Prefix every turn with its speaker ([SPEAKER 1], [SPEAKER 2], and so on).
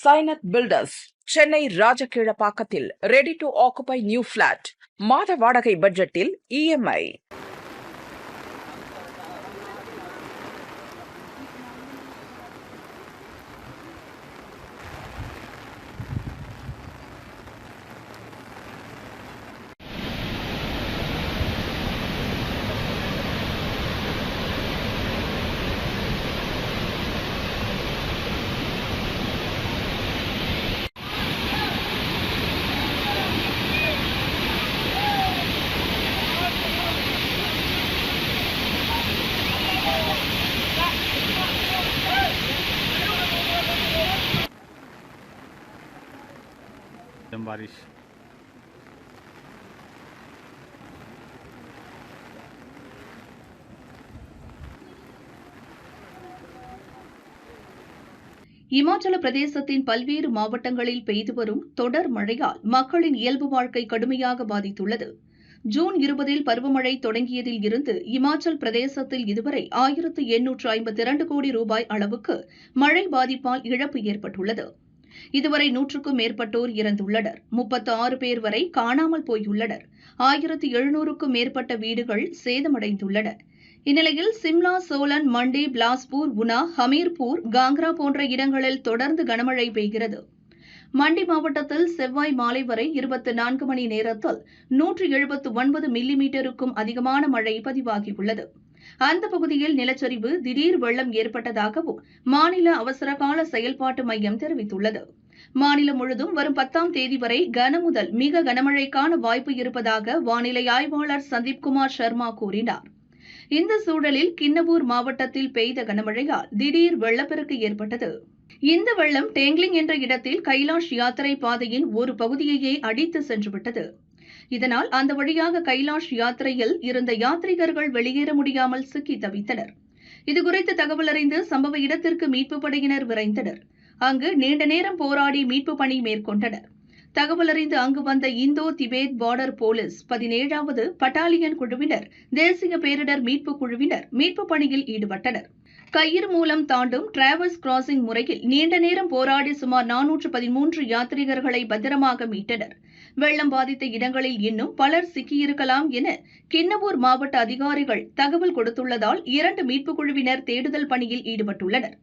[SPEAKER 1] Sainath builders Chennai ராஜகீழப்பாக்கத்தில் ready to occupy new flat மாத வாடகை பட்ஜெட்டில் இஎம்ஐ
[SPEAKER 2] एकदम बारिश
[SPEAKER 3] இமாச்சல பிரதேசத்தின் பல்வேறு மாவட்டங்களில் பெய்து வரும் தொடர் மழையால் மக்களின் இயல்பு வாழ்க்கை கடுமையாக பாதித்துள்ளது ஜூன் இருபதில் பருவமழை தொடங்கியதில் இருந்து இமாச்சல் பிரதேசத்தில் இதுவரை ஆயிரத்து எண்ணூற்று ஐம்பத்தி இரண்டு கோடி ரூபாய் அளவுக்கு மழை பாதிப்பால் இழப்பு ஏற்பட்டுள்ளது இதுவரை நூற்றுக்கும் மேற்பட்டோர் இறந்துள்ளனர். முப்பத்து ஆறு பேர் வரை காணாமல் போயுள்ளனர். ஆயிரத்து எழுநூறுக்கும் மேற்பட்ட வீடுகள் சேதமடைந்துள்ளன. இந்நிலையில் சிம்லா சோலன் மண்டி பிலாஸ்பூர் உனா ஹமீர்பூர் காங்க்ரா போன்ற இடங்களில் தொடர்ந்து கனமழை பெய்கிறது. மண்டி மாவட்டத்தில் செவ்வாய் மாலை வரை இருபத்தி நான்கு மணி நேரத்தில் நூற்று எழுபத்து ஒன்பது மில்லி மீட்டருக்கும் அதிகமான மழை பதிவாகியுள்ளது. அந்த பகுதியில் நிலச்சரிவு திடீர் வெள்ளம் ஏற்பட்டதாகவும் மாநில அவசரகால செயல்பாட்டு மையம் தெரிவித்துள்ளது. மாநிலம் முழுதும் வரும் பத்தாம் தேதி வரை கன முதல் மிக கனமழைக்கான வாய்ப்பு இருப்பதாக வானிலை ஆய்வாளர் சந்தீப் குமார் சர்மா கூறினார். இந்த சூழலில் கிண்ணபூர் மாவட்டத்தில் பெய்த கனமழையால் திடீர் வெள்ளப்பெருக்கு ஏற்பட்டது. இந்த வெள்ளம் டேங்லிங் என்ற இடத்தில் கைலாஷ் யாத்திரை பாதையின் ஒரு பகுதியையே அடித்து சென்றுவிட்டது. இதனால் அந்த வழியாக கைலாஷ் யாத்திரையில் இருந்த யாத்ரீகர்கள் வெளியேற முடியாமல் சிக்கி தவித்தனர். இதுகுறித்து தகவல் அறிந்து சம்பவ இடத்திற்கு மீட்பு படையினர் விரைந்தனர். அங்கு நீண்ட நேரம் போராடி மீட்பு பணி மேற்கொண்டனர். தகவல் அறிந்து அங்கு வந்த இந்தோ திபேத் பார்டர் போலீஸ் பதினேழாவது பட்டாலியன் குழுவினர் தேசிய பேரிடர் மீட்பு குழுவினர் மீட்பு பணியில் ஈடுபட்டனர். கயிறு மூலம் தாண்டும் டிராவல்ஸ் கிராசிங் முறையில் நீண்ட நேரம் போராடி சுமார் நானூற்று பதிமூன்று யாத்ரீகர்களை பத்திரமாக மீட்டனர். வெள்ளம் பாதித்த இடங்களில் இன்னும் பலர் சிக்கியிருக்கலாம் என கிண்ணவூர் மாவட்ட அதிகாரிகள் தகவல் கொடுத்துள்ளதால் இரண்டு மீட்புக் குழுவினர் தேடுதல் பணியில் ஈடுபட்டுள்ளனர்.